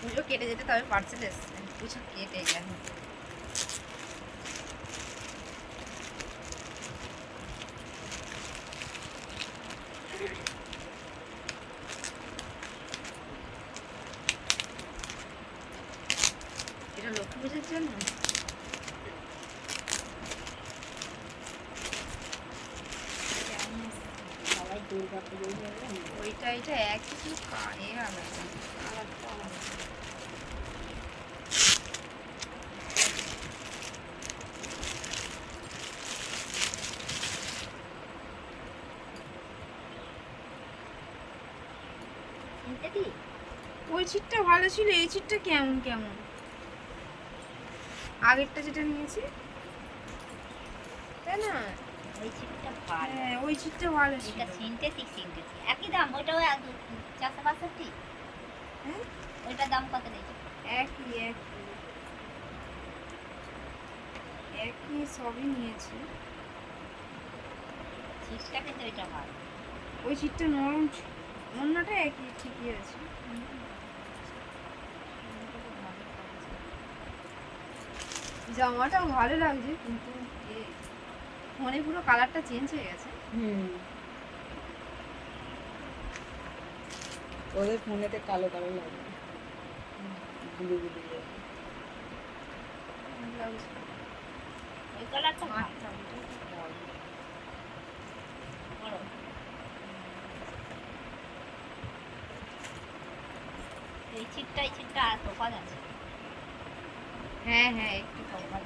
পুজো কেটে যেতে তবে পার্সেল এসছে পুজো কেটে গেল। এটা লক্ষ্মী পুজোর জন্য? ওইটা এটা একই আলাদা। ওই ছিটটা ভালো ছিল এই ছিটটা কেমন কেমন? আগেরটা যেটা নিয়েছি। তাই না? ওই ছিটটা ভালো। হ্যাঁ ওই ছিটটা ভালো ছিল। এটা সিনথেটিক সিনথেটিক একই দাম ওইটাও চারশো বাষট্টি। হ্যাঁ? ওইটার দাম কত নিয়েছে একই একই। একই সবই নিয়েছি। ছিটটা কিন্তু ওইটা ভালো। ওই ছিটটা নরম ছিল। অন্যটা একই ঠিকই আছে। জামাটাও ভালো লাগছে কিন্তু এ ফোনে পুরো কালারটা চেঞ্জ হয়ে গেছে। হুম। ওদের ফোনেতে কালো কালো লাগে। গুলি গুলি কালারটা ভালো। এই ছিটটাই ছিটটা আর তফাৎ আছে। হ্যাঁ হ্যাঁ একটু তফাৎ